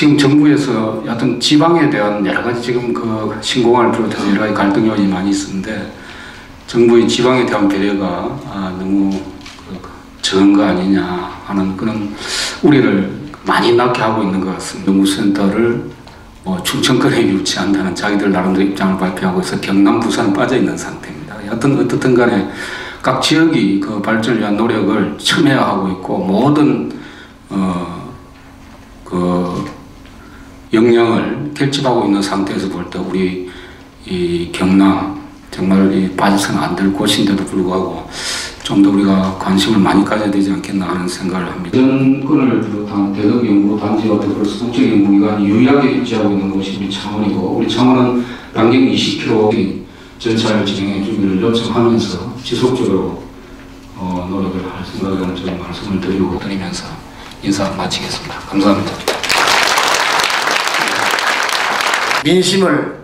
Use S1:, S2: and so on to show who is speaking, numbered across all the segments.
S1: 지금 정부에서 어떤 지방에 대한 여러 가지 지금 그 신공항을 비롯해서 여러 가지 갈등 요인이 많이 있었는데 정부의 지방에 대한 배려가 아, 너무 그 적은 거 아니냐 하는 그런 우려를 많이 낳게 하고 있는 것 같습니다. 연구센터를 뭐 충청권에 유치한다는 자기들 나름대로 입장을 발표하고 있어 경남, 부산 빠져 있는 상태입니다. 어떤 어떻든 간에 각 지역이 그 발전을 위한 노력을 첨예화하고 있고 모든 어그 역량을 결집하고 있는 상태에서 볼 때 우리 이 경남 정말 이 빠져서는 안 될 곳인데도 불구하고 좀 더 우리가 관심을 많이 가져야 되지 않겠나 하는 생각을 합니다. 전권을 비롯한 대덕 연구 단지와 더불어서 국제 연구기관이 유일하게 유지하고 있는 곳이 우리 창원이고 우리 창원은 반경 20km 전차를 진행해 주기를 요청하면서 지속적으로 어, 노력을 할좀 말씀을 드리고 드리면서 인사 마치겠습니다. 감사합니다.
S2: 민심을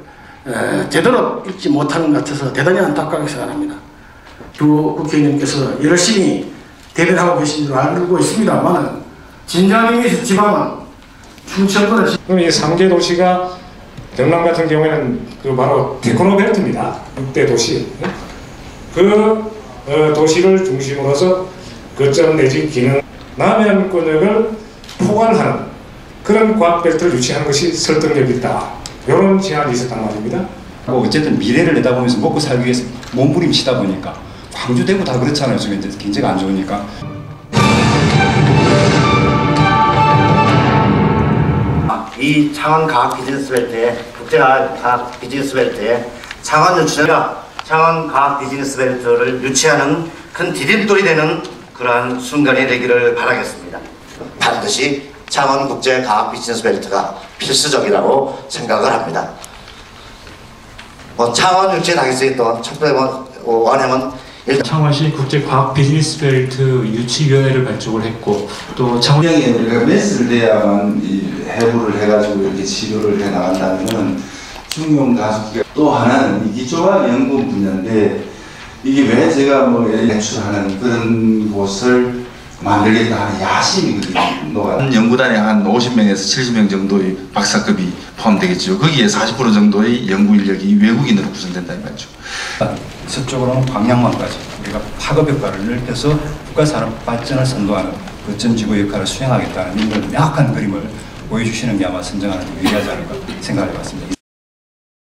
S2: 에, 제대로 읽지 못하는 것 같아서 대단히 안타깝게 생각합니다. 두 국회의원님께서 열심히 대변하고 계신 줄 알고 있습니다만 의미에서 지방은 충청권을 지-
S3: 그럼 이 3개 도시가 경남 같은 경우에는 그 바로 테크노벨트입니다. 6대 도시. 그 어, 도시를 중심으로서 거점 내지 기능 남해안 권역을 포괄하는 그런 과학벨트를 유치하는 것이 설득력 있다. 이런 제안이 있었단 말입니다.
S4: 뭐 어쨌든 미래를 내다보면서 먹고 살기 위해서 몸부림치다 보니까 광주 대구 다 그렇잖아요. 지금 이제 경제가 안 좋으니까.
S5: 이 창원 과학 비즈니스 벨트에 국제 과학 비즈니스 벨트에 창원 유치가 창원 과학 비즈니스 벨트를 유치하는 큰 디딤돌이 되는 그러한 순간이 되기를 바라겠습니다. 반드시 창원 국제 과학 비즈니스 벨트가 필수적이라고 생각을 합니다. 뭐 창원 첫 번째 원행은 일단
S6: 창원시 국제과학 비즈니스 벨트 유치위원회를 발족을 했고 또 창원
S7: 분명히 우리가 메스를 내야만 이 해부를 해가지고 이렇게 치료를 해 나간다는 중용 가속기가 또 하나는 이 기초과학 연구 분야인데 이게 왜 제가 뭐 배출하는 그런 곳을 만들겠다 하는 야심이 그게 녹아
S8: 한 연구단에 한 50명에서 70명 정도의 박사급이 포함되겠죠. 거기에 40% 정도의 연구 인력이 외국인으로 구성된다 이 말이죠.
S4: 서쪽으로는 광양만까지 우리가 파급 효과를 넓혀서 국가 산업 발전을 선도하는 거점 지구 역할을 수행하겠다는 이런 명확한 그림을 보여주시는 게 아마 선정하는 데 유리하지 않을까 생각해 봤습니다.